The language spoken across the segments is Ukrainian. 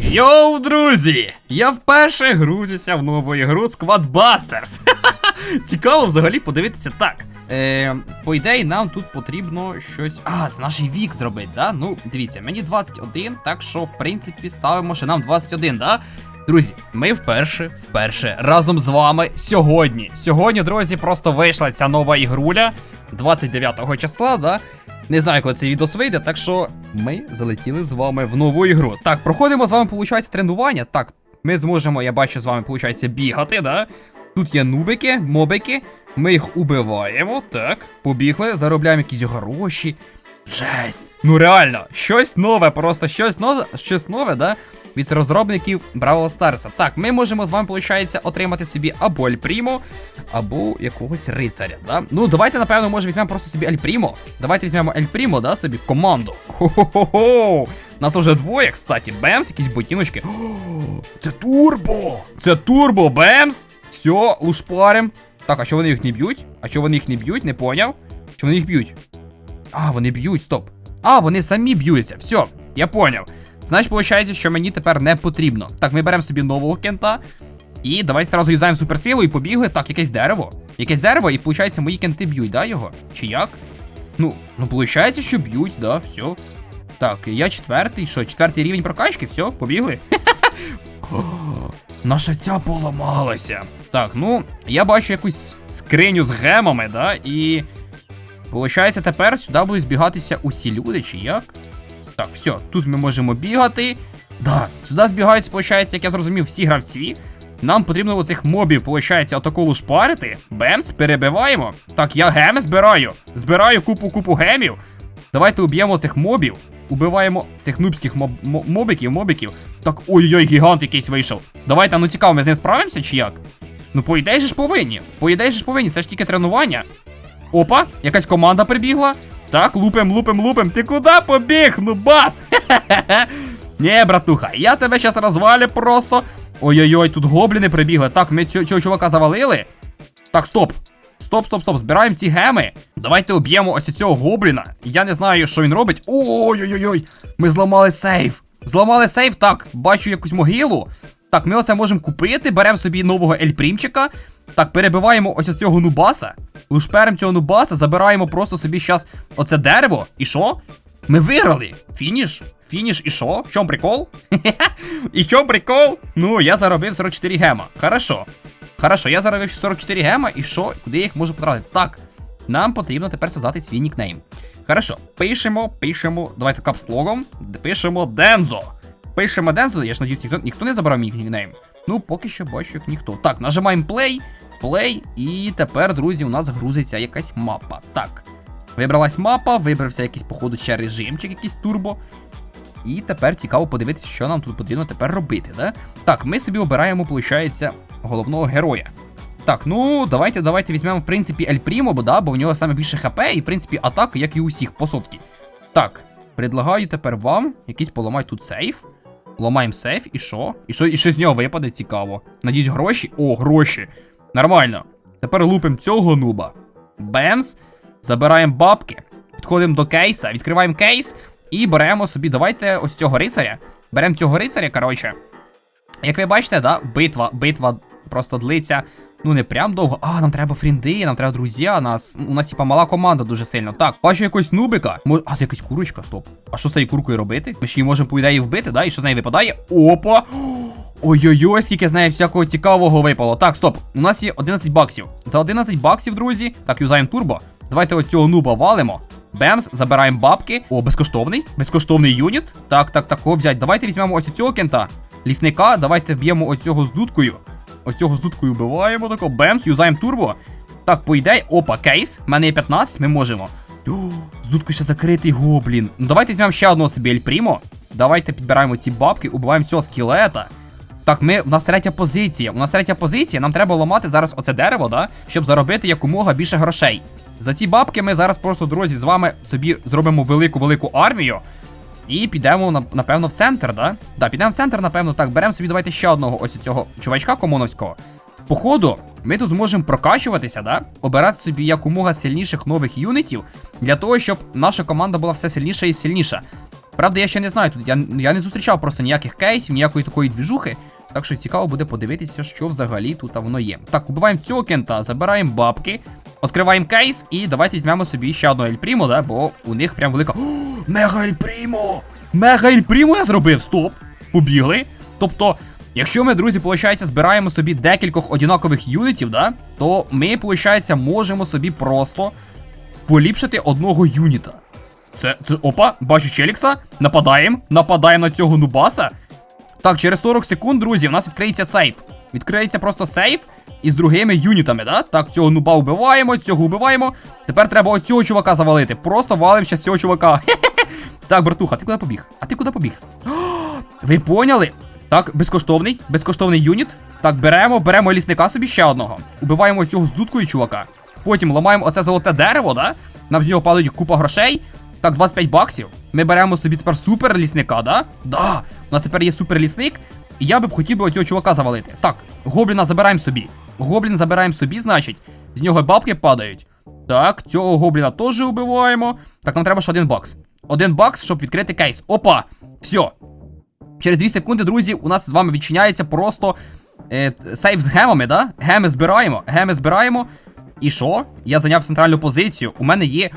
Йоу, друзі! Я вперше грузюся в нову ігру Squad Busters. Цікаво взагалі подивитися так. Е, по ідеї, нам тут потрібно щось. А, це наш вік зробити, да? Ну, дивіться, мені 21, так що, в принципі, ставимо, що нам 21, да? Друзі, ми вперше, вперше разом з вами сьогодні. Сьогодні, друзі, просто вийшла ця нова ігруля 29 числа, да? Не знаю, коли цей відос вийде, так що ми залетіли з вами в нову ігру. Так, проходимо з вами, виходить, тренування. Так, ми зможемо, я бачу, з вами, виходить, бігати, да? Тут є нубики, мобики. Ми їх убиваємо, так, побігли, заробляємо якісь гроші. Жесть! Ну реально, щось нове, просто щось нове, щось нове, да? Від розробників Бравл Старса. Так, ми можемо з вами, виходить, отримати собі або Альпрімо, або якогось рицаря, да? Ну, давайте, напевно, може, візьмемо просто собі Альпрімо. Давайте візьмемо Альпрімо, да, собі в команду. Хо-хо-хо! Нас уже двоє, кстати. Бемс, якісь ботиночки. Це турбо! Це турбо, Бемс! Все, лушпарим. Так, а що вони їх не б'ють? А що вони їх не б'ють? Не поняв? Чи вони їх б'ють? А, вони б'ють, стоп. А, вони самі б'ються. Все, я поняв. Значить, виходить, що мені тепер не потрібно. Так, ми беремо собі нового кента. І давайте зразу юзаємо суперсилу і побігли. Так, якесь дерево. Якесь дерево, і виходить, мої кенти б'ють, да, його? Чи як? Ну, ну, виходить, що б'ють, да, все. Так, я четвертий. Що, четвертий рівень прокачки, все, побігли. Наша ця поламалася. Так, ну, я бачу якусь скриню з гемами, да, і. Получається, тепер сюди будуть збігатися усі люди, чи як? Так, все, тут ми можемо бігати. Да, сюди збігаються, виходить, як я зрозумів, всі гравці. Нам потрібно оцих мобів, виходить, отаку лушпарити. Бемс, перебиваємо. Так, я геми збираю. Збираю купу-купу гемів. Давайте уб'ємо цих мобів. Убиваємо цих нубських моб мо- мобиків, мобиків. Так, ой-ой, гігант якийсь вийшов. Давайте, ну цікаво, ми з ним справимося чи як? Ну, по ідеї ж повинні. По ідеї ж повинні, це ж тільки тренування. Опа, якась команда прибігла. Так, лупим, лупим, лупим. Ти куди побіг? Ну бас! Ні, братуха, я тебе зараз розвалю просто. Ой-ой-ой, тут гобліни прибігли. Так, ми цього чувака завалили. Так, стоп. Стоп, стоп, стоп, збираємо ці геми. Давайте об'ємо ось цього гобліна. Я не знаю, що він робить. Ой-ой-ой, ми зламали сейф. Зламали сейф, так, бачу якусь могилу. Так, ми оце можемо купити, беремо собі нового ельпрімчика. Так, перебиваємо ось цього нубаса. Лушперем цього нубаса, забираємо просто собі щас оце дерево. І що? Ми виграли. Фініш. Фініш, і що? В чому прикол? І чому прикол? Ну, я заробив 44 гема. Хорошо. Хорошо, я заробив 44 гема, і що? Куди я їх можу потратити? Так, нам потрібно тепер создати свій нікнейм. Хорошо, пишемо, пишемо, давайте капслогом, пишемо Дензо. Пишемо Дензо, я ж надіюсь, ніхто, ніхто не забрав мій нікнейм. Ну, поки що бачу, як ніхто. Так, нажимаємо play, play, і тепер, друзі, у нас грузиться якась мапа. Так. Вибралась мапа, вибрався якийсь, походу, ще режимчик, якийсь турбо. І тепер цікаво подивитися, що нам тут потрібно тепер робити, да? Так, ми собі обираємо, виходить, головного героя. Так, ну давайте, давайте візьмемо, в принципі, Ель Прімо, бо да, бо в нього саме більше хп, і в принципі атака, як і у всіх, по сотки. Так, предлагаю тепер вам якийсь поламати тут сейф. Ламаємо сейф, і що? І що, і що з нього випаде цікаво? Надіюсь, гроші? О, гроші. Нормально. Тепер лупимо цього нуба. Бемс. Забираємо бабки. Підходимо до кейса, відкриваємо кейс і беремо собі. Давайте ось цього рицаря. Беремо цього рицаря, коротше. Як ви бачите, да, битва, битва просто длиться. Ну не прям довго. А, нам треба фрінди, нам треба друзі. Нас у нас типа мала команда дуже сильно. Так, бачу якогось нубика. Мо- А, це якась курочка, стоп. А що з цією куркою робити? Ми ж її можемо по ідеї вбити, да? І що з неї випадає? Опа! Ой-ой-ой, скільки з неї всякого цікавого випало. Так, стоп. У нас є 11 баксів. За 11 баксів, друзі. Так, юзаємо турбо. Давайте оцього нуба валимо. Бемс, забираємо бабки. О, безкоштовний. Безкоштовний юніт. Так, так, так, кого взяти. Давайте візьмемо ось цього кента. Лісника, давайте вб'ємо оцього з дудкою. Оцього з дудкою вбиваємо тако. Бемс, юзаємо турбо. Так, по ідеї, опа, кейс. У мене є 15, ми можемо. З ще закритий гоблін. Ну давайте візьмемо ще одного собі Ель Прімо. Давайте підбираємо ці бабки, убиваємо цього скелета. Так, ми, у нас третя позиція. У нас третя позиція. Нам треба ламати зараз оце дерево, да? щоб заробити якомога більше грошей. За ці бабки ми зараз просто, друзі, з вами собі зробимо велику-велику армію. І підемо, напевно, в центр, да? Да, підемо в центр, напевно. Так, беремо собі, давайте ще одного ось цього чувачка комоновського. Походу, ми тут зможемо прокачуватися, да? Обирати собі якомога сильніших нових юнітів для того, щоб наша команда була все сильніша і сильніша. Правда, я ще не знаю тут. Я, я не зустрічав просто ніяких кейсів, ніякої такої двіжухи. Так що цікаво буде подивитися, що взагалі тут воно є. Так, убиваємо цього кента, забираємо бабки, відкриваємо кейс і давайте візьмемо собі ще одну Ель Прімо, да, бо у них прям велика. О, Мега Ель Прімо! Мега Ель Прімо я зробив, стоп! Побігли. Тобто, якщо ми, друзі, виходить, збираємо собі декількох одинакових юнітів, да, то ми, виходить, можемо собі просто поліпшити одного юніта. Це, це опа, бачу Челікса. Нападаємо, нападаємо на цього нубаса. Так, через 40 секунд, друзі, у нас відкриється сейф. Відкриється просто сейф із другими юнітами, да? Так, цього нуба вбиваємо, цього вбиваємо. Тепер треба оцього чувака завалити. Просто валим ще цього чувака. Так, братуха, ти куди побіг? А ти куди побіг? Ви поняли? Так, безкоштовний, безкоштовний юніт. Так, беремо, беремо лісника собі ще одного. Убиваємо цього з дудкою чувака. Потім ламаємо оце золоте дерево, да? Нам з нього падає купа грошей. Так, 25 баксів. Ми беремо собі тепер супер лісника, да? Да. У нас тепер є супер лісник. Я би б хотів би оцього чувака завалити. Так, гобліна забираємо собі. Гоблін забираємо собі, значить. З нього бабки падають. Так, цього гобліна теж убиваємо. Так, нам треба ще один бакс. Один бакс, щоб відкрити кейс. Опа! Все. Через 2 секунди, друзі, у нас з вами відчиняється просто е, сейф з гемами, да? Геми збираємо, геми збираємо. І що? Я зайняв центральну позицію. У мене є.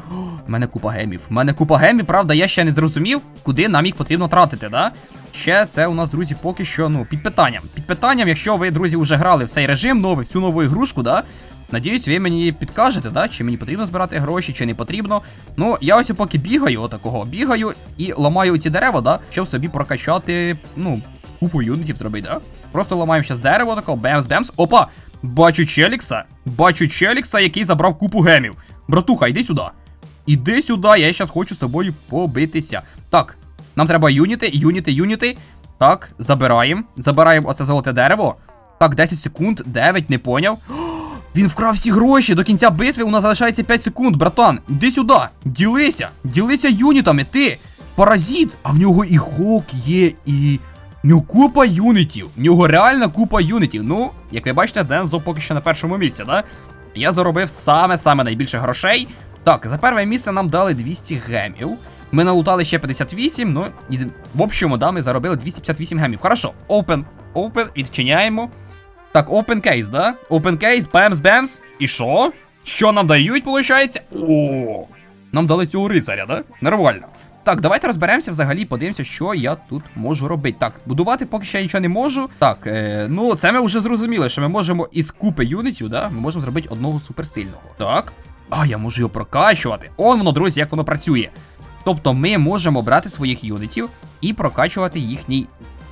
У мене купа гемів. У мене купа гемів, правда, я ще не зрозумів, куди нам їх потрібно тратити, да? Ще це у нас, друзі, поки що, ну, під питанням. Під питанням, якщо ви, друзі, вже грали в цей режим новий, в цю нову ігрушку, да? Надіюсь, ви мені підкажете, да? чи мені потрібно збирати гроші, чи не потрібно. Ну, я ось поки бігаю, отакого, бігаю і ламаю ці дерева, да? щоб собі прокачати, ну, купу юнітів зробити, да? Просто ламаємо щас дерево, такого, бемс-бемс. Опа! Бачу Челікса. Бачу Челікса, який забрав купу гемів. Братуха, йди сюди. Іди сюди, я зараз хочу з тобою побитися. Так, нам треба юніти, юніти, юніти. Так, забираємо. Забираємо оце золоте дерево. Так, 10 секунд, 9, не поняв. Він вкрав всі гроші. До кінця битви у нас залишається 5 секунд, братан. Іди сюди. Ділися. Ділися юнітами, ти. Паразит. А в нього і хок є, і. В нього купа юнітів. В нього реально купа юнітів. Ну, як ви бачите, Дензо поки що на першому місці, да? Я заробив саме-саме найбільше грошей. Так, за перше місце нам дали 200 гемів. Ми налутали ще 58, ну, і в общому, да, ми заробили 258 гемів. Хорошо, open, open, відчиняємо. Так, open case, да? Open case, бемс, бемс. І що? Що нам дають, виходить? О, нам дали цього рицаря, да? Нормально. Так, давайте розберемося взагалі, подивимося, що я тут можу робити. Так, будувати поки що я нічого не можу. Так, е, ну це ми вже зрозуміли, що ми можемо із купи юнітів, да, ми можемо зробити одного суперсильного. Так. А, я можу його прокачувати. Он воно, друзі, як воно працює. Тобто ми можемо брати своїх юнітів і прокачувати їхній.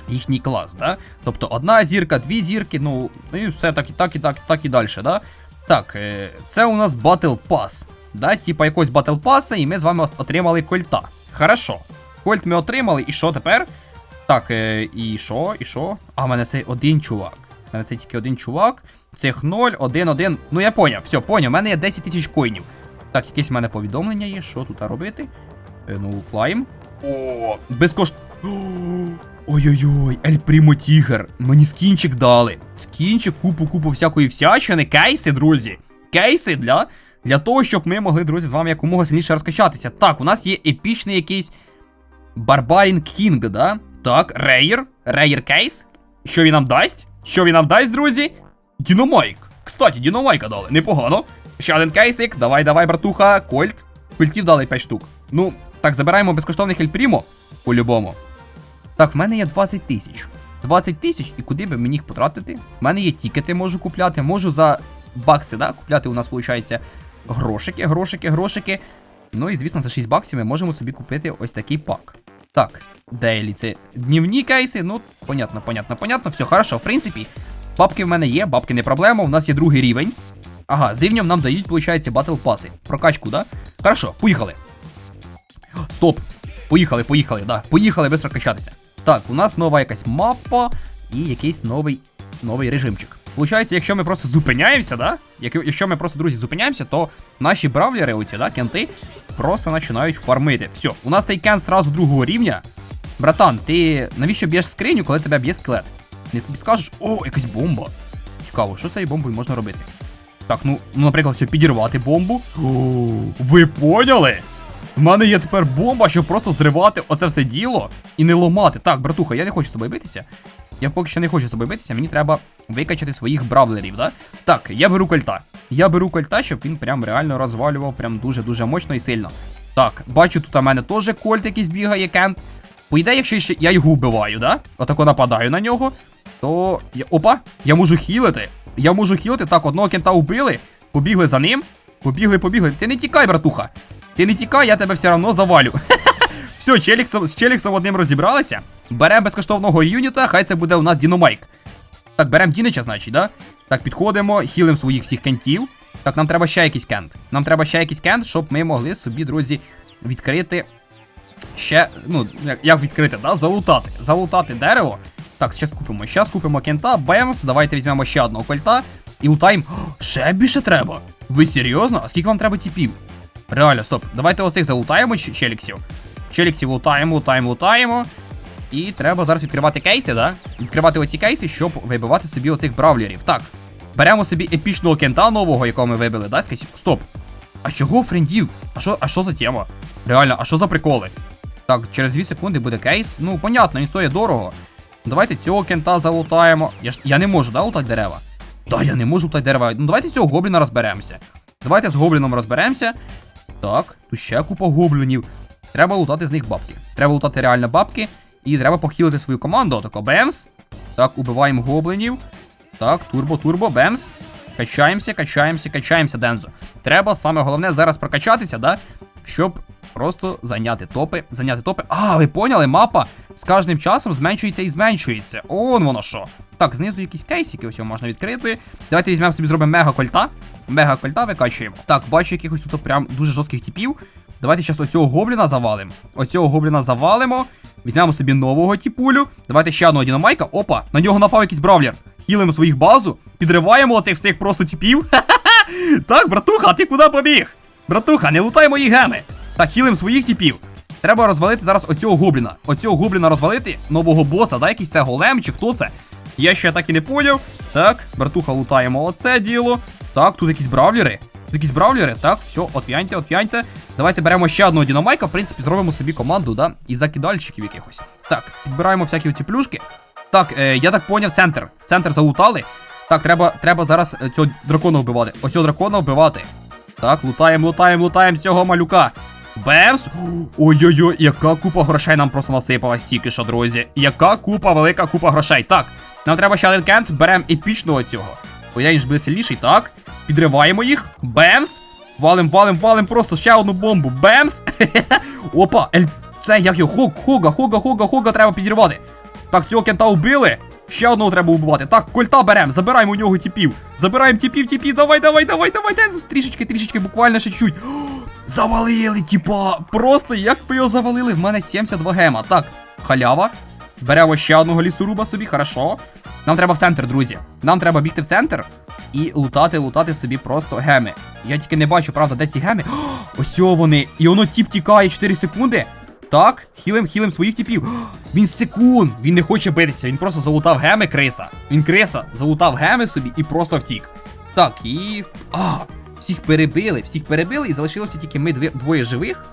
Їхній клас, да? Тобто одна зірка, дві зірки, ну, і все так і так, і так, і так і далі, да? Так, е, це у нас Battle Pass. Да? Типа якогось Battle Pass, і ми з вами отримали кольта. Хорошо. Кольт ми отримали, і що тепер? Так, е, і що, і що? А, в мене цей один чувак. У мене це тільки один чувак. Цих 0, 1, 1. Ну я поняв, все, поняв. У мене є 10 тисяч коїнів. Так, якесь в мене повідомлення є. Що тут робити? Е, ну, клайм. О, безкош... Ой-ой-ой, Ель Прімо Тігр. Мені скінчик дали. Скінчик, купу-купу всякої всячини. Кейси, друзі. Кейси для, для того, щоб ми могли, друзі, з вами якомога сильніше розкачатися. Так, у нас є епічний якийсь Барбарін Кінг, да? Так, Рейер. Рейер кейс. Що він нам дасть? Що він нам дасть, друзі? Діномайк. Кстати, Діномайка дали. Непогано. Ще один кейсик. Давай, давай, братуха. Кольт. Кольтів дали 5 штук. Ну, так, забираємо безкоштовних Ельпрімо. По-любому. Так, в мене є 20 тисяч. 20 тисяч, і куди би мені їх потратити? В мене є тікети, можу купляти, можу за бакси, да? Купляти у нас, виходить, грошики, грошики, грошики. Ну і звісно, за 6 баксів ми можемо собі купити ось такий пак. Так, дейлі це днівні кейси, ну, понятно, понятно, понятно. Все, хорошо, в принципі, бабки в мене є, бабки не проблема, у нас є другий рівень. Ага, з рівнем нам дають, виходить, батл паси. Прокачку, да? Хорошо, поїхали. Стоп. Поїхали, поїхали, да. Поїхали швидко качатися. Так, у нас нова якась мапа і якийсь новий новий режимчик. Получається, якщо ми просто зупиняємося, да? Як- Якщо ми просто, друзі, зупиняємося, то наші бравлери, оці, да, кенти, просто починають фармити. Все, у нас цей кент зразу другого рівня. Братан, ти навіщо б'єш скриню, коли тебе б'є скелет? Не скажеш, о, якась бомба. Цікаво, що з цією бомбою можна робити? Так, ну, ну, наприклад, все, підірвати бомбу. О, ви поняли? В мене є тепер бомба, щоб просто зривати оце все діло і не ломати. Так, братуха, я не хочу з тобою битися. Я поки що не хочу з тобою битися, мені треба викачати своїх бравлерів, да? Так, я беру кольта. Я беру кольта, щоб він прям реально розвалював прям дуже-дуже мощно і сильно. Так, бачу, тут у мене теж кольт якийсь бігає, кент. По ідеї, якщо ще я його вбиваю, да? Отако нападаю на нього, то. Я... Опа, я можу хілити. Я можу хілити. Так, одного кента вбили, побігли за ним. Побігли, побігли. Ти не тікай, братуха. Ти не тікай, я тебе все одно завалю. Все, Челіксом, з Челіксом одним розібралися. Беремо безкоштовного юніта, хай це буде у нас Діномайк. Так, беремо Дінича, значить, да? Так, підходимо, хілим своїх всіх кентів. Так, нам треба ще якийсь кент. Нам треба ще якийсь кент, щоб ми могли собі, друзі, відкрити. Ще, ну, як відкрити, да? Залутати. Залутати дерево. Так, зараз купимо. Зараз купимо кента, бемс. Давайте візьмемо ще одного кольта. І лутаємо. Ще більше треба. Ви серйозно? А скільки вам треба тіпів? Реально, стоп. Давайте оцих залутаємо челіксів. Челіксів лутаємо, лутаємо, лутаємо. І треба зараз відкривати кейси, да? Відкривати оці кейси, щоб вибивати собі оцих бравлерів. Так. Беремо собі епічного кента нового, якого ми вибили, да? Скажіть, стоп. А чого френдів? А що, а що за тема? Реально, а що за приколи? Так, через 2 секунди буде кейс. Ну, понятно, він стоїть дорого. Давайте цього кента залутаємо. Я ж я не можу, да, лутати дерева? Да, я не можу лутати дерева. Ну давайте цього гобліна розберемося. Давайте з гобліном розберемося. Так, тут ще купа гоблінів. Треба лутати з них бабки. Треба лутати реально бабки. І треба похилити свою команду. Отако бемс. Так, убиваємо гоблінів. Так, турбо, турбо, бемс. Качаємося, качаємося, качаємося, Дензо. Треба саме головне зараз прокачатися, да? Щоб просто зайняти топи. Зайняти топи. А, ви поняли, мапа з кожним часом зменшується і зменшується. Он воно що. Так, знизу якісь кейсики, ось його можна відкрити. Давайте візьмемо собі зробимо мега кольта. Мега кольта викачуємо. Так, бачу якихось тут прям дуже жорстких типів. Давайте зараз оцього гобліна завалимо. Оцього гобліна завалимо. Візьмемо собі нового тіпулю. Давайте ще одного дінамайка. Опа, на нього напав якийсь бравлер. Хілимо своїх базу, підриваємо оцих всіх просто тіпів. Так, братуха, ти куди побіг? Братуха, не лутай мої геми. Так, хілим своїх типів. Треба розвалити зараз оцього гобліна. Оцього гобліна розвалити, нового боса, да, якийсь це голем чи хто це? Я ще так і не поняв. Так, братуха, лутаємо оце діло. Так, тут якісь бравлери. Тут якісь. Так, все, отвяньте, отвяньте. Давайте беремо ще одного дінамайка, в принципі, зробимо собі команду, да, і закидальщиків якихось. Так, підбираємо всякі оці плюшки. Так, е, я так поняв, центр. Центр залутали. Так, треба, треба зараз е, цього дракона вбивати. Оцього дракона вбивати. Так, лутаємо, лутаємо, лутаємо цього малюка. Бемс! Ой-ой-ой, яка купа грошей нам просто насипалась тільки що, друзі. Яка купа, велика купа грошей. Так, нам треба ще один кент, беремо епічного цього. Він ж сильніший, так. Підриваємо їх. Бемс! Валим, валим, валим, просто ще одну бомбу. Бемс! Опа. Це як його? Хог, хога, хога, хога, хога треба підірвати. Так, цього кента вбили. Ще одного треба убивати. Так, кольта беремо, забираємо у нього тіпів. Забираємо тіпів, тіпів. Давай, давай, давай, давай, дай трішечки, трішечки, буквально ще чуть. Завалили, тіпа. Просто як ви його завалили? В мене 72 гема. Так, халява. Беремо ще одного лісоруба собі, хорошо. Нам треба в центр, друзі. Нам треба бігти в центр і лутати, лутати собі просто геми. Я тільки не бачу, правда, де ці геми. О, ось вони. І воно тіп тікає 4 секунди. Так, хілим, хілим своїх типів. О, Він секунд! Він не хоче битися, він просто залутав геми криса. Він криса, залутав геми собі і просто втік. Так, і. А, всіх перебили, всіх перебили, і залишилося тільки ми двоє живих.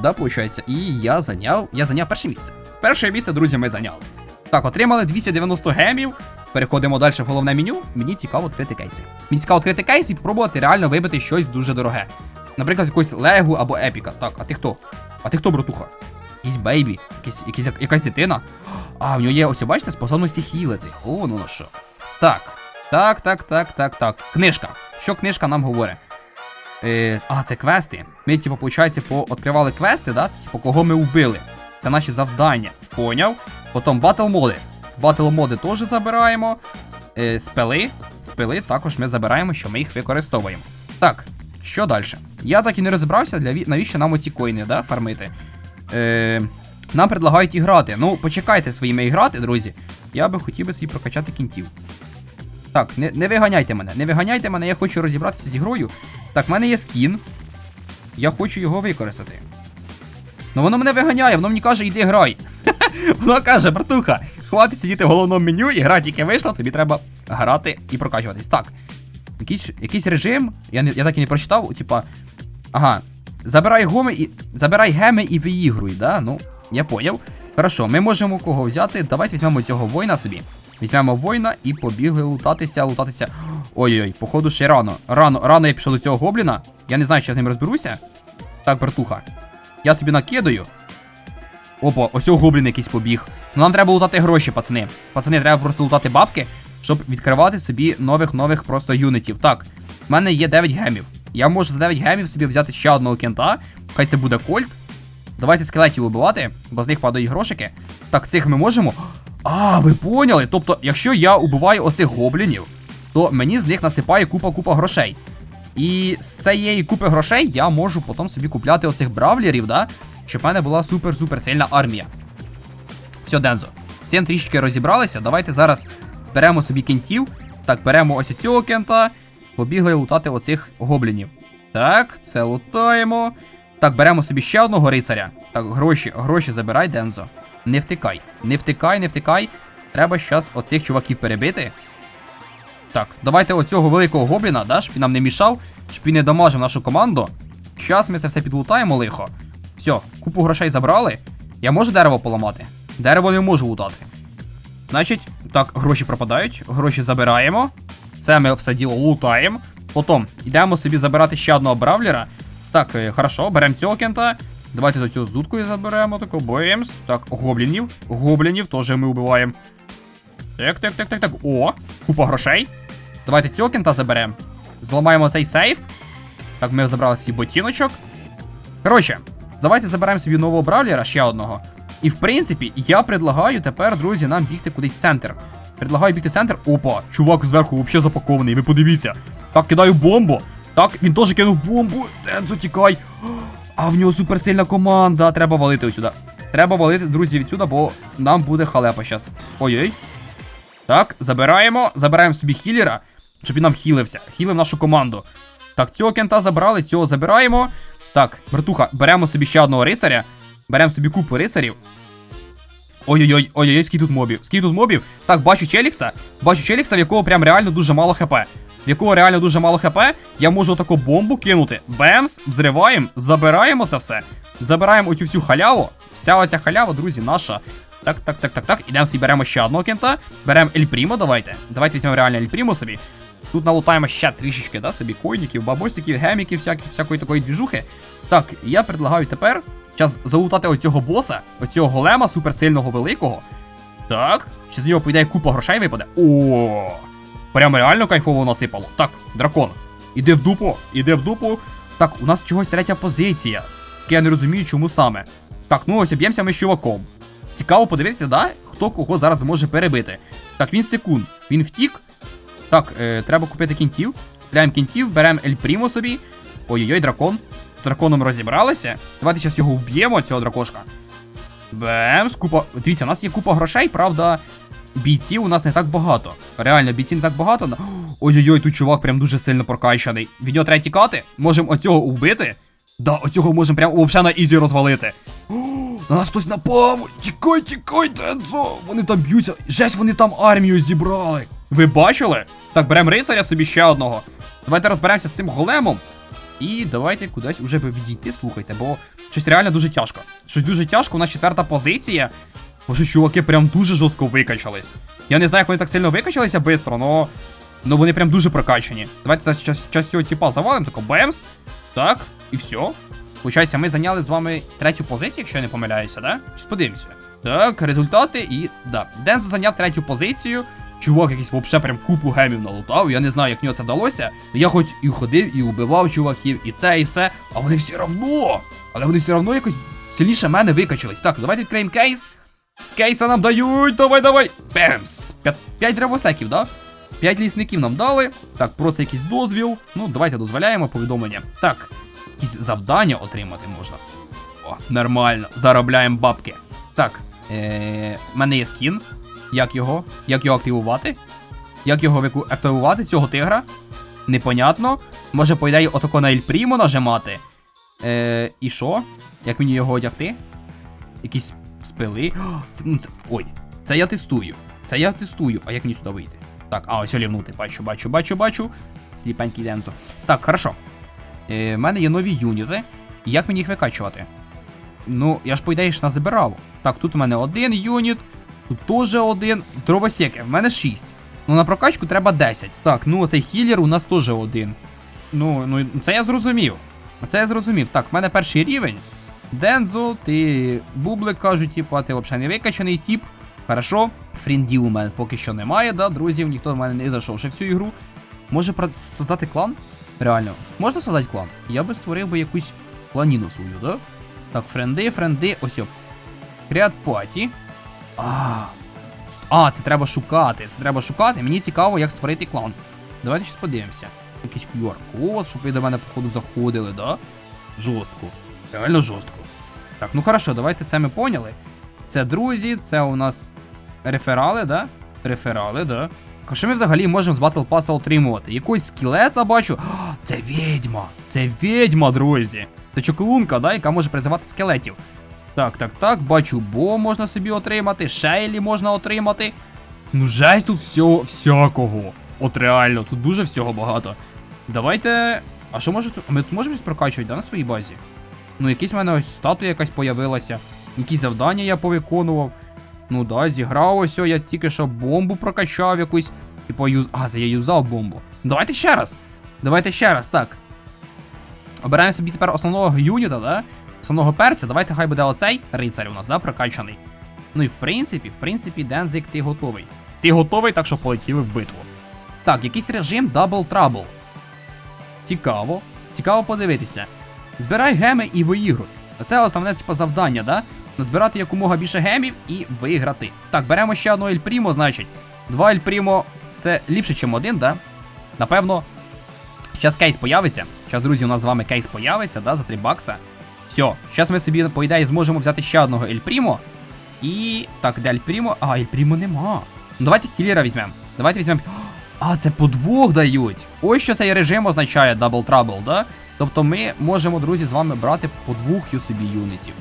Да, виходить. І я зайняв. Я зайняв перше місце. Перше місце, друзі, ми зайняли. Так, отримали 290 гемів. Переходимо далі в головне меню. Мені цікаво відкрити кейси. Мені цікаво відкрити кейс і спробувати реально вибити щось дуже дороге. Наприклад, якусь легу або епіка. Так, а ти хто? А ти хто, братуха? Якийсь бейбі, якийсь, якийсь, якась дитина. А, в нього є, ось бачите, способності хілити. О, ну на що. Так. Так, так, так, так, так. Книжка. Що книжка нам говорить? Е, а, це квести. Ми, типу, виходить, пооткривали квести, да? Це типу, кого ми вбили. Це наші завдання. Поняв? Потім батл моди. Батл моди теж забираємо. Е, спели. Спели також ми забираємо, що ми їх використовуємо. Так, що далі? Я так і не розібрався, для навіщо нам оці коїни, да, фармити. Е, нам предлагають іграти. Ну, почекайте своїми іграти, друзі. Я би хотів би собі прокачати кінтів. Так, не, не виганяйте мене, не виганяйте мене, я хочу розібратися з ігрою. Так, в мене є скін. Я хочу його використати. Ну воно мене виганяє, воно мені каже, іди грай. воно каже, братуха, хватить сидіти в головному меню, і гра тільки вийшла, тобі треба грати і прокачуватись. Так. Якийсь, якийсь режим, я, не, я так і не прочитав, типа. Ага. Забирай гоми і. Забирай геми і виігруй, да? Ну, я поняв. Хорошо, ми можемо кого взяти. Давайте візьмемо цього воїна собі. Візьмемо воїна і побігли лутатися, лутатися. Ой-ой, походу ще рано. Рано, рано я пішов до цього гобліна. Я не знаю, чи я з ним розберуся. Так, братуха. Я тобі накидаю. Опа, ось гоблін якийсь побіг. Ну нам треба лутати гроші, пацани. Пацани, треба просто лутати бабки, щоб відкривати собі нових нових просто юнитів. Так, в мене є 9 гемів. Я можу за 9 гемів собі взяти ще одного кента. Хай це буде кольт. Давайте скелетів вибивати, бо з них падають грошики. Так, цих ми можемо. А, ви поняли? Тобто, якщо я убиваю оцих гоблінів, то мені з них насипає купа-купа грошей. І з цієї купи грошей я можу потім собі купляти оцих бравлерів, да? Щоб в мене була супер-супер сильна армія. Все, Дензо. З цим трішечки розібралися. Давайте зараз зберемо собі кентів. Так, беремо ось цього кента. Побігли лутати оцих гоблінів. Так, це лутаємо. Так, беремо собі ще одного рицаря. Так, гроші, гроші забирай, Дензо. Не втикай. Не втикай, не втикай. Треба щас оцих чуваків перебити. Так, давайте оцього великого гобліна, да, щоб він нам не мішав, щоб він не дамажив нашу команду. Щас ми це все підлутаємо лихо. Все, купу грошей забрали. Я можу дерево поламати? Дерево не можу лутати. Значить, так, гроші пропадають, гроші забираємо. Це ми все діло лутаємо. Потім йдемо собі забирати ще одного бравлера. Так, е, хорошо, беремо цього кента. Давайте за цю здутку і заберемо таку боємс. Так, гоблінів. Гоблінів теж ми вбиваємо. Так, так, так, так, так. О, купа грошей. Давайте цього кента заберемо. Зламаємо цей сейф. Так, ми забрали свій ботиночок. Коротше, давайте заберемо собі нового бравлера, ще одного. І в принципі, я предлагаю тепер, друзі, нам бігти кудись в центр. Предлагаю бігти в центр. Опа, чувак зверху взагалі запакований, ви подивіться. Так, кидаю бомбу. Так, він теж кинув бомбу. Дензо, тікай. А в нього суперсильна команда. Треба валити отсюди. Треба валити, друзі, відсюди, бо нам буде халепа зараз. Ой-ой. Так, забираємо. Забираємо собі хілера, щоб він нам хілився. Хілив нашу команду. Так, цього кента забрали, цього забираємо. Так, братуха, беремо собі ще одного рицаря. Беремо собі купу рицарів. Ой-ой-ой, ой-ой, скільки тут мобів. Скільки тут мобів. Так, бачу Челікса. Бачу Челікса, в якого прям реально дуже мало хп. В якого реально дуже мало хп. Я можу таку бомбу кинути. Бемс, взриваємо, забираємо це все. Забираємо оцю всю халяву. Вся оця халява, друзі, наша. Так, так, так, так, так. Ідемо собі беремо ще одного кента. Беремо Ель Прімо, давайте. Давайте візьмемо реально Ель Прімо собі. Тут налутаємо ще трішечки, да, собі койників, бабосиків, геміків, всякі, всякої такої двіжухи. Так, я предлагаю тепер час залутати оцього боса, оцього голема суперсильного великого. Так, ще з нього поїде купа грошей випаде. О, прям реально кайфово насипало. Так, дракон. Іди в дупу, іди в дупу. Так, у нас чогось третя позиція. Я не розумію, чому саме. Так, ну ось об'ємося ми з чуваком. Цікаво подивитися, да, хто кого зараз може перебити. Так, він секунд. Він втік. Так, е, треба купити кінтів. Купляємо кінтів, беремо Ель Прімо собі. Ой-ой-ой, дракон. З драконом розібралися. Давайте зараз його вб'ємо, цього дракошка. Бемс, купа. Дивіться, у нас є купа грошей, правда. Бійців у нас не так багато. Реально, бійців не так багато. Ой-ой-ой, тут чувак прям дуже сильно прокачаний. Від нього треба тікати. Можемо оцього вбити. Да, оцього можемо прям взагалі на ізі розвалити. На нас хтось напав! Тікай, тікай, Дензо! Вони там б'ються. Жесть, вони там армію зібрали. Ви бачили? Так, беремо рицаря собі ще одного. Давайте розберемося з цим големом. І давайте кудись уже відійти, слухайте, бо щось реально дуже тяжко. Щось дуже тяжко, у нас четверта позиція. Бо що чуваки прям дуже жорстко викачались. Я не знаю, як вони так сильно викачалися швидко, но. Ну вони прям дуже прокачані. Давайте зараз час, час цього типа завалимо, тако бемс. Так, і все. Получається, ми зайняли з вами третю позицію, якщо я не помиляюся, да? Щось подивимося. Так, результати і. Да. Дензо зайняв третю позицію. Чувак якийсь вообще прям купу гемів налутав. Я не знаю, як нього це вдалося. Я хоч і ходив, і убивав чуваків, і те, і все, а вони всі равно. Але вони все равно якось сильніше мене викачались. Так, давайте відкриємо кейс. З кейса нам дають, давай, давай. Бемс. П'ять древосеків, да? П'ять лісників нам дали. Так, просто якийсь дозвіл. Ну, давайте дозволяємо повідомлення. Так, якісь завдання отримати можна. О, нормально. Заробляємо бабки. Так, е, мене є скін. Як його? Як його активувати? Як його активувати, цього тигра? Непонятно. Може, по ідеї, отако на Ель нажимати. Е, і що? Як мені його одягти? Якісь спили. О, Це, ну, це, ой, це я тестую. Це я тестую. А як мені сюди вийти? Так, а ось олівнути. Бачу, бачу, бачу, бачу. Сліпенький Дензо. Так, хорошо. Е, в мене є нові юніти. Як мені їх викачувати? Ну, я ж по ідеї ж назабирав. Так, тут у мене один юніт, тут теж один. Дровосеки, в мене 6. Ну на прокачку треба 10. Так, ну цей хілер у нас теж один. Ну, ну це я зрозумів. Це я зрозумів. Так, в мене перший рівень. Дензо, ти бублик кажуть, типа, ти взагалі не викачаний тип. Хорошо. Фріндів у мене поки що немає, да, друзів, ніхто в мене не зайшов ще в цю ігру. Може создати клан? Реально. Можна создати клан? Я би створив би якусь кланіну свою, да? Так, френди, френди, ось о. Create Party. А, а, це треба шукати. Це треба шукати. Мені цікаво, як створити клан. Давайте щось подивимося. Якийсь QR-код, щоб ви до мене, походу, заходили, да? Жорстко. Реально жорстко. Так, ну хорошо, давайте це ми поняли. Це друзі, це у нас реферали, да? Реферали, да. А що ми взагалі можемо з Battle Pass отримувати? Якогось скелета бачу. А, це відьма! Це відьма, друзі! Це чоклунка, да, яка може призивати скелетів. Так, так, так, бачу, бо можна собі отримати, шейлі можна отримати. Ну, жесть тут всього всякого. От реально, тут дуже всього багато. Давайте. А що може тут? Ми тут можемо щось прокачувати, да, на своїй базі? Ну, якісь в мене ось статуя якась появилася. Якісь завдання я повиконував. Ну да, зіграв ось, я тільки що бомбу прокачав якусь. Типу, юз... А, це я юзав бомбу. Давайте ще раз. Давайте ще раз, так. Обираємо собі тепер основного юніта, да? Основного перця. Давайте хай буде оцей рицарь у нас, да, прокачаний. Ну і в принципі, в принципі, Дензик, ти готовий. Ти готовий, так що полетіли в битву. Так, якийсь режим Double Trouble. Цікаво. Цікаво подивитися. Збирай геми і виігруй. Це основне, типу, завдання, да? Назбирати якомога більше гемів і виграти. Так, беремо ще одну Ель Прімо, значить. Два Ель Прімо це ліпше, ніж один, да? Напевно, зараз кейс появиться. Зараз, друзі, у нас з вами кейс появиться, да, за 3 бакса. Все, зараз ми собі, по ідеї, зможемо взяти ще одного Ель Прімо. І. Так, де Ель Прімо? А, Ель Прімо нема. Ну давайте хілера візьмемо. Давайте візьмемо. А, це по двох дають. Ось що цей режим означає Double Trouble, да? Тобто ми можемо, друзі, з вами брати по двох собі юнітів.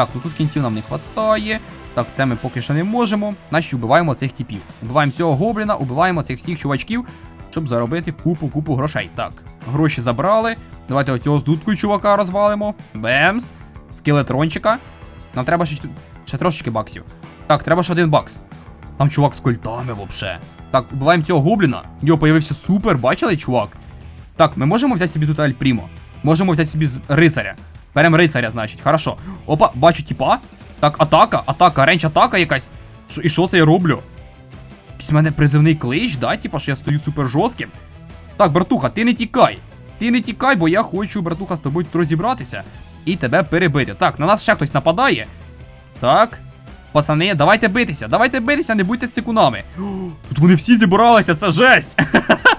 Так, ну тут кінтів нам не вистачає. Так, це ми поки що не можемо. Значить, убиваємо цих типів. Убиваємо цього гобліна, убиваємо цих всіх чувачків, щоб заробити купу-купу грошей. Так, гроші забрали. Давайте оцього з дудкою чувака розвалимо. Бемс. Скелетрончика. Нам треба ще, ще трошечки баксів. Так, треба ще один бакс. Там чувак з кольтами вообще. Так, убиваємо цього гобліна. У нього появився супер, бачили, чувак? Так, ми можемо взяти собі тут Аль Прімо. Можемо взяти собі рицаря. Беремо рицаря, значить, хорошо. Опа, бачу тіпа. Так, атака, атака, ренч атака якась. Шо, і що це я роблю? Якийсь мене призивний клич, да? Типа, що я стою супер жорстким. Так, братуха, ти не тікай. Ти не тікай, бо я хочу, братуха, з тобою розібратися і тебе перебити. Так, на нас ще хтось нападає. Так. Пацани, давайте битися, давайте битися, не будьте стикунами. Тут вони всі зібралися, це жесть.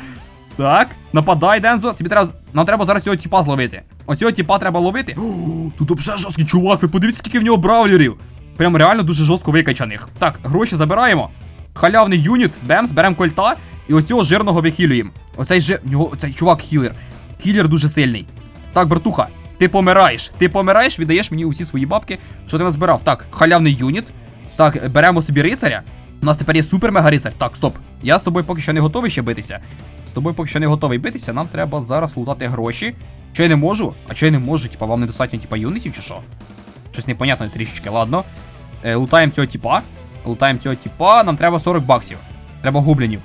Так, нападай, Дензо. Тобі треба. Нам треба зараз цього тіпа зловити. Оцього тіпа треба ловити. Тут взагалі жорсткий чувак. Ви подивіться, скільки в нього бравлерів. Прям реально дуже жорстко викачаних. Так, гроші забираємо. Халявний юніт, бемс, беремо кольта і оцього жирного вихилюємо. Оцей жир. Нього оцей чувак хілер. Хілер дуже сильний. Так, братуха, ти помираєш. Ти помираєш, віддаєш мені усі свої бабки, що ти назбирав. Так, халявний юніт. Так, беремо собі рицаря. У нас тепер є супер мега рицарь. Так, стоп. Я з тобою поки що не готовий ще битися. З тобою поки що не готовий битися. Нам треба зараз лутати гроші. Що я не можу? А що я не можу? Типа, вам недостатньо, типа, юнітів чи що? Щось непонятне трішечки, ладно. Е, лутаємо цього типа. Лутаємо цього типа, нам треба 40 баксів. Треба гоблінів.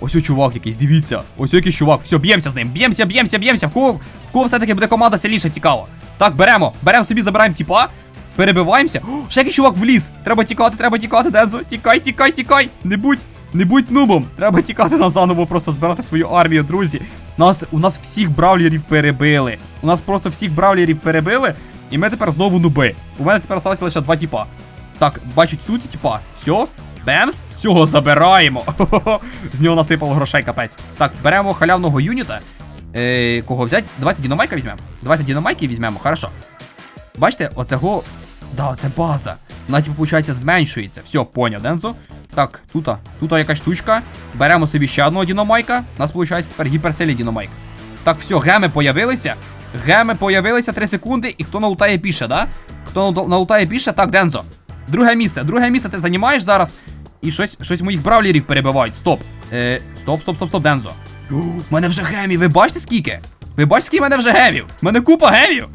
Ось чувак якийсь, дивіться. Ось якийсь чувак. Все, б'ємося з ним. Б'ємося, б'ємося, б'ємося. В кого, в кого все-таки буде команда сильніша, цікаво. Так, беремо. Беремо собі, забираємо типа. Перебиваємося. О, ще якийсь чувак вліз. Треба тікати, треба тікати, Дензо. Тікай, тікай, тікай. Не будь. Не будь нубом. Треба тікати нам заново, просто збирати свою армію, друзі. Нас, у нас всіх бравлерів перебили. У нас просто всіх бравлерів перебили. І ми тепер знову нуби. У мене тепер залишилося лише два тіпа. Так, бачу тут тіпа. Все. Бемс, цього забираємо. Хо-хо-хо. З нього насипало грошей, капець. Так, беремо халявного юніта. Е, кого взяти? Давайте Діномайка візьмемо. Давайте Діномайки візьмемо, хорошо. Бачите, оцього. Да, це база. Вона, типу, виходить, зменшується. Все, поняв, Дензо. Так, тут, тут якась штучка. Беремо собі ще одного Діномайка. У нас виходить тепер гіперсильний Діномайк. Так, все, геми появилися. Геми появилися 3 секунди. І хто налутає більше, да? Хто налутає більше? Так, Дензо. Друге місце. Друге місце ти займаєш зараз. І щось, щось моїх бравлерів перебивають. Стоп. Е, стоп, стоп, стоп, стоп, Дензо. У мене вже гемів, ви бачите скільки? Ви бачите, скільки в мене вже гевів? В мене купа гевів.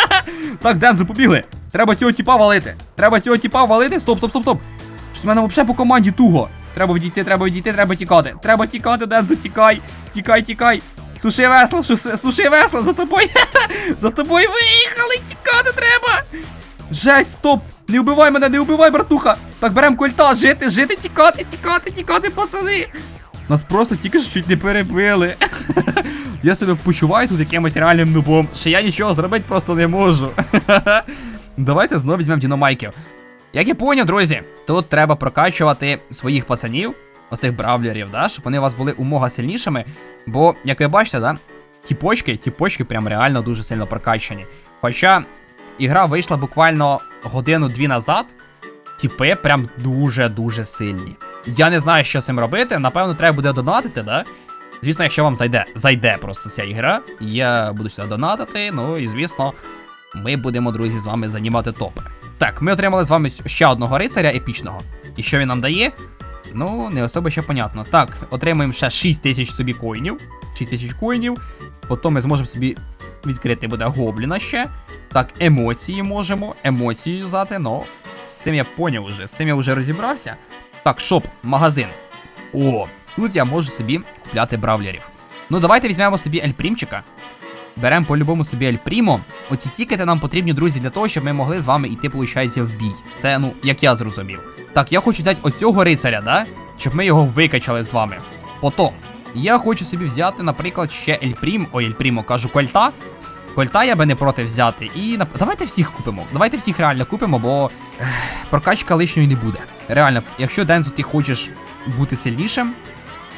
так, Дензо, побігли. Треба цього тіпа валити. Треба цього тіпа валити. Стоп, стоп, стоп, стоп. Щось в мене взагалі по команді туго. Треба відійти, треба відійти, треба тікати. Треба тікати, Дензо, тікай. Тікай, тікай. Суши весло, суши весло, за тобою. за тобою виїхали, тікати треба. Жесть, стоп! Не вбивай мене, не вбивай, братуха! Так берем кольта, жити, жити, тікати, тікати, тікати, пацани! Нас просто тільки що чуть не перебили. я себе почуваю тут якимось реальним нубом, що я нічого зробити просто не можу. Давайте знову візьмемо діномайків. Як я поняв, друзі, тут треба прокачувати своїх пацанів, оцих бравлерів, да, щоб вони у вас були умога сильнішими. Бо, як ви бачите, да, ті почки, ті почки прям реально дуже сильно прокачані. Хоча ігра вийшла буквально годину-дві назад, тіпи прям дуже-дуже сильні. Я не знаю, що з цим робити. Напевно, треба буде донатити, да? Звісно, якщо вам зайде, зайде просто ця ігра, я буду сюди донатити. Ну і звісно, ми будемо, друзі, з вами займати топи. Так, ми отримали з вами ще одного рицаря епічного. І що він нам дає? Ну, не особо ще понятно. Так, отримуємо ще 6 тисяч собі коїнів. 6 тисяч коїнів. Потім ми зможемо собі відкрити буде гобліна ще. Так, емоції можемо. Емоції взяти, ну. З цим я поняв уже, з цим я вже розібрався. Так, шоп, магазин. О, тут я можу собі купляти бравлерів. Ну, давайте візьмемо собі Ельпрімчика. Беремо по-любому собі Ельпрімо. Оці тікети нам потрібні, друзі, для того, щоб ми могли з вами йти, виходить, в бій. Це, ну, як я зрозумів. Так, я хочу взяти оцього рицаря, да? Щоб ми його викачали з вами. Потім, я хочу собі взяти, наприклад, ще Ельпрім, ой, Ельпрімо, кажу, кольта. Кольта я би не проти взяти. І давайте всіх купимо. Давайте всіх реально купимо, бо ех, прокачка лишньої не буде. Реально, якщо Дензо ти хочеш бути сильнішим,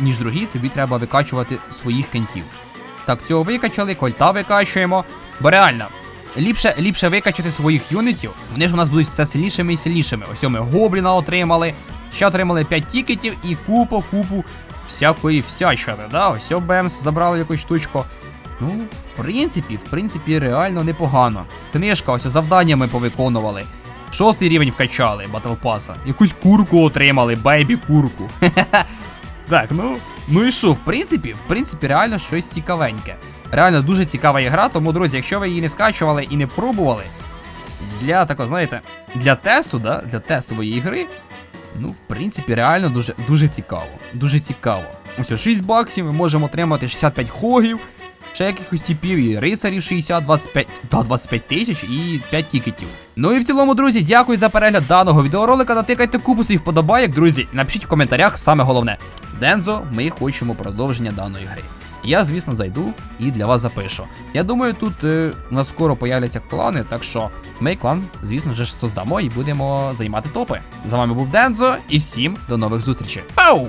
ніж другі, тобі треба викачувати своїх кентів. Так, цього викачали, кольта викачуємо. Бо реально, ліпше, ліпше викачати своїх юнітів, вони ж у нас будуть все сильнішими і сильнішими. Ось ми гобліна отримали, ще отримали 5 тікетів і купу, купу всякої всячини. Да? Ось Бемс забрали якусь штучку. Ну, в принципі, в принципі, реально непогано. Книжка, ось завдання ми повиконували. Шостий рівень вкачали Батл Паса. Якусь курку отримали, бейбі курку. Так, ну. Ну і що, в принципі, в принципі, реально щось цікавеньке. Реально дуже цікава ігра, тому, друзі, якщо ви її не скачували і не пробували, для такого, знаєте, для тесту, да, для тестової ігри, ну, в принципі, реально дуже дуже цікаво. Дуже цікаво. Ось 6 баксів, ми можемо отримати 65 хогів, ще якихось типів, і рицарів 60, 25, да, 25 тисяч і 5 тікетів. Ну і в цілому, друзі, дякую за перегляд даного відеоролика. Натикайте купу своїх вподобайок, друзі. Напишіть в коментарях саме головне. Дензо, ми хочемо продовження даної гри. Я, звісно, зайду і для вас запишу. Я думаю, тут е, у нас скоро появляться клани, так що ми клан, звісно ж, создамо і будемо займати топи. З вами був Дензо, і всім до нових зустрічей. Пау!